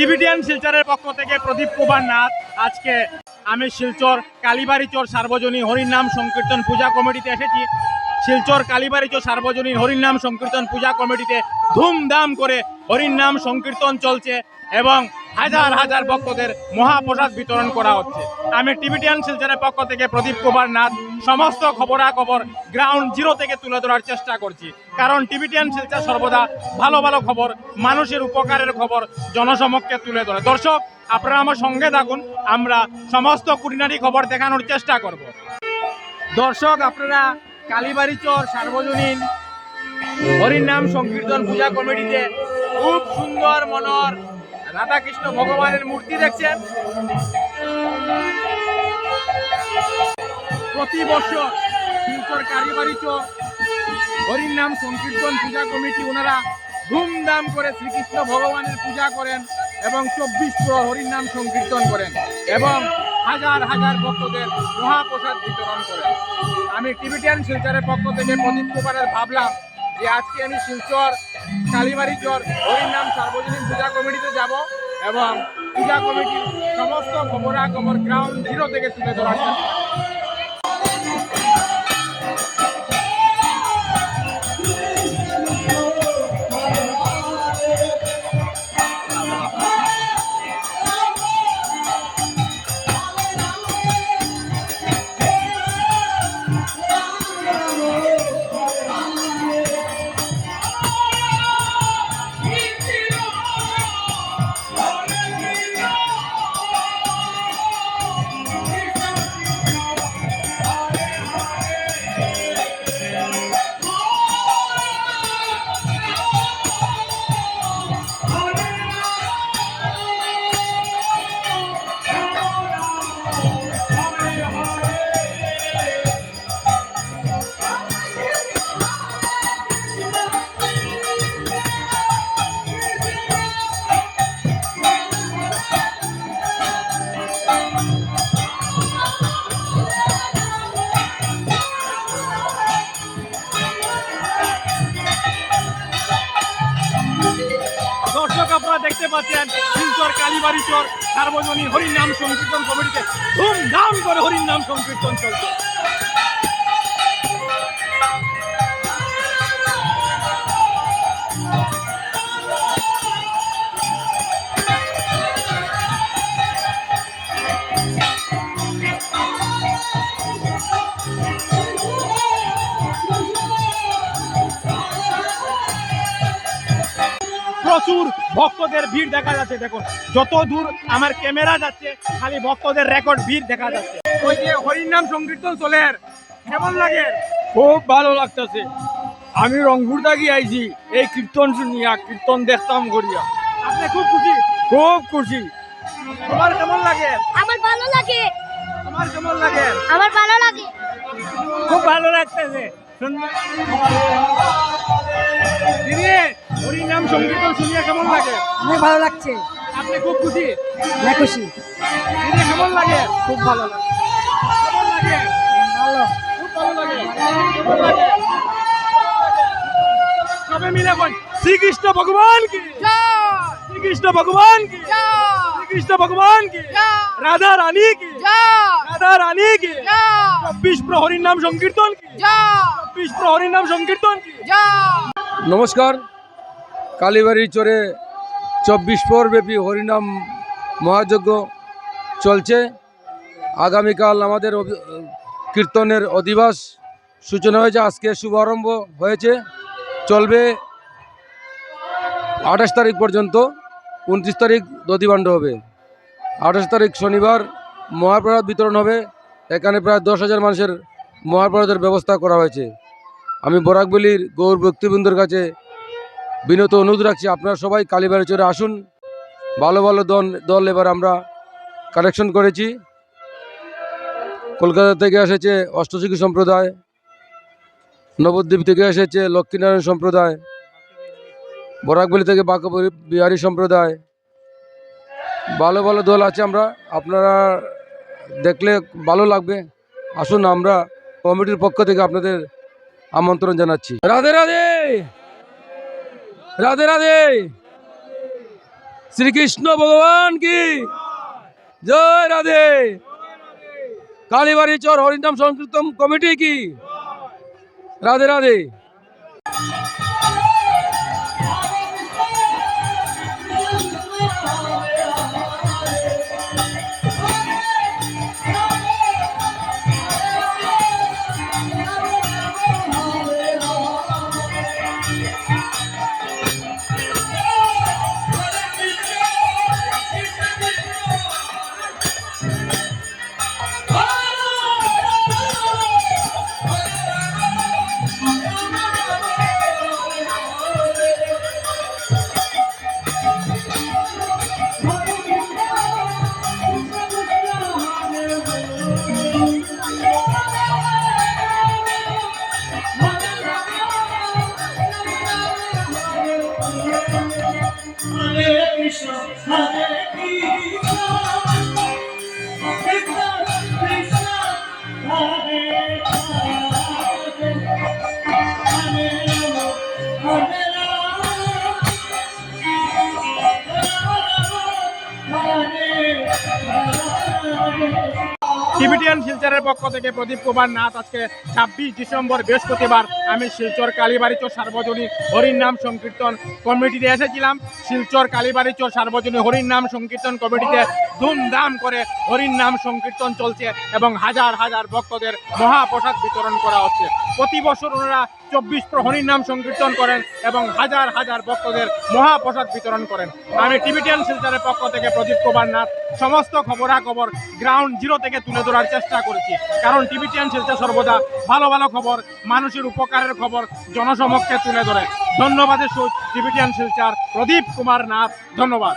Tibetan শিলচরের পক্ষ থেকে প্রদীপ কুমার নাথ, আজকে আমি শিলচর কালীবাড়ি চর সার্বজনীন হরিনাম সংকীর্তন পূজা কমিটিতে এসেছি। শিলচর কালীবাড়ি চর সার্বজনীন হরিনাম সংকীর্তন পূজা কমিটিতে ধুমধাম করে হরিনাম সংকীর্তন চলছে এবং হাজার হাজার ভক্তদের মহাপ্রসাদ বিতরণ করা হচ্ছে। আমি টিবিটিয়ান শিলচরের পক্ষ থেকে প্রদীপ কুমার নাথ, সমস্ত খবরাখবর গ্রাউন্ড জিরো থেকে তুলে ধরার চেষ্টা করছি। কারণ টিবিটিয়ান শিলচর সর্বদা ভালো ভালো খবর, মানুষের উপকারের খবর জনসমক্ষে তুলে ধরে। দর্শক, আপনারা আমার সঙ্গে থাকুন, আমরা সমস্ত কুটিনারি খবর দেখানোর চেষ্টা করব। দর্শক, আপনারা কালীবাড়ি চর, সার্বজনীন হরিনাম সংকীর্তন পূজা কমিটিতে খুব সুন্দর মনোর রাধাকৃষ্ণ ভগবানের মূর্তি দেখছেন। প্রতি বছর শিলচর কালীবাড়ি চর হরিনাম সংকীর্তন পূজা কমিটি, ওনারা ধুমধাম করে শ্রীকৃষ্ণ ভগবানের পূজা করেন এবং চব্বিশ প্রহর হরিনাম সংকীর্তন করেন এবং হাজার হাজার ভক্তদের মহাপ্রসাদ বিতরণ করেন। আমি টিভিটিয়ান শিলচরের পক্ষ থেকে প্রদীপ কুমারের ভাবলাম যে আজকে আমি শিলচর, কালীবাড়ি চর হরিনাম সার্বজনীন পূজা কমিটিতে যাব এবং পূজা কমিটির সমস্ত খবরাখবর গ্রাউন্ড জিরো থেকে তুলে চেষ্টা পাচ্ছেন শিলচর কালীবাড়ি চর সার্বজনীন হরিনাম সংকীর্তন কমিটিতে ধুমধাম করে হরিনাম সংকীর্তন চলছে। প্রচুর ভক্তদের ভিড় দেখা যাচ্ছে দেখুন। যত দূর আমার ক্যামেরা যাচ্ছে খালি ভক্তদের রেকর্ড ভিড় দেখা যাচ্ছে। ওই যে হরিনাম সংকীর্তন চলে কেমন লাগে? খুব ভালো লাগতেছে। আমি রংপুর থাকি আইছি এই কীর্তন শুনিয়া কীর্তন দেখতাম করিয়া। আপনি খুব খুশি? খুব খুশি। তোমার কেমন লাগে? আমার ভালো লাগে। তোমার কেমন লাগে? আমার ভালো লাগে। খুব ভালো লাগতেছে। দিদি হরিনাম সংকীর্তন শুনিয়ে কেমন লাগে? অনেক ভালো লাগছে। আপনি খুব খুশি? অনেক খুশি। কেমন লাগে? খুব ভালো লাগে। কেমন লাগে? ভালো। খুব ভালো লাগে কেমন লাগে। সবে মিলে বল। শ্রীকৃষ্ণ ভগবান কি? শ্রীকৃষ্ণ ভগবান কি? শ্রীকৃষ্ণ ভগবান কি? রাধা রানী কি? রাধা রানী কি? চব্বিশ প্রহরীর নাম সংকীর্তন কি? চব্বিশ প্রহরীর নাম সংকীর্তন কি? নমস্কার। কালীবাড়ি চরে চব্বিশ ব্যাপী হরিনাম মহাযজ্ঞ চলছে। আগামীকাল আমাদের কীর্তনের অধিবাস সূচনা হয়েছে। আজকে শুভারম্ভ হয়েছে। চলবে আঠাশ তারিখ পর্যন্ত। উনত্রিশ তারিখ দধিবাণ্ড হবে। আঠাশ তারিখ শনিবার মহাপ্রসাদ বিতরণ হবে। এখানে প্রায় দশ হাজার মানুষের মহাপ্রসাদের ব্যবস্থা করা হয়েছে। আমি বরাকবলির গৌর ব্যক্তিবৃন্দর কাছে বিনত অনুরোধ রাখছি আপনারা সবাই কালীবাড়ি চড়ে আসুন। ভালো ভালো দল দল এবার আমরা কালেকশন করেছি। কলকাতা থেকে এসেছে অষ্টশিখী সম্প্রদায়, নবদ্বীপ থেকে এসেছে লক্ষ্মীনারায়ণ সম্প্রদায়, বরাকবলি থেকে বাঁকা বিহারী সম্প্রদায়। ভালো ভালো দল আছে আমরা, আপনারা দেখলে ভালো লাগবে। আসুন আমরা কমিটির পক্ষ থেকে আপনাদের আমন্ত্রণ জানাচ্ছি। রাধে রাধে! রাধে রাধে। শ্রীকৃষ্ণ ভগবান কি? জয় রাধে। কালীবাড়ি চর হরিনাম সংকীর্তন কমিটি কি? রাধে রাধে। টিবিটিয়ান শিলচরের পক্ষ থেকে প্রদীপ কুমার নাথ আজকে ছাব্বিশ ডিসেম্বর বৃহস্পতিবার আমি শিলচর কালীবাড়িচর সার্বজনীন হরির নাম সংকীর্তন কমিটিতে এসেছিলাম। শিলচর কালীবাড়িচর সার্বজনীন হরির নাম সংকীর্তন কমিটিতে ধুমধাম করে হরির নাম সংকীর্তন চলছে এবং হাজার হাজার ভক্তদের মহাপ্রসাদ বিতরণ করা হচ্ছে। প্রতি বছর ওনারা চব্বিশ প্রহরীর নাম সংকীর্তন করেন এবং হাজার হাজার ভক্তদের মহাপ্রসাদ বিতরণ করেন। আমি টিবিটিয়ান শিলচরের পক্ষ থেকে প্রদীপ কুমার নাথ। সমস্ত খবরাখবর গ্রাউন্ড জিরো থেকে তুলে ধরার চেষ্টা করেছি। কারণ টিবিটিয়ান শিলচর সর্বদা ভালো ভালো খবর, মানুষের উপকারের খবর জনসমক্ষে তুলে ধরে। ধন্যবাদের সহিত টিবিটিয়ান শিলচর প্রদীপ কুমার নাথ। ধন্যবাদ।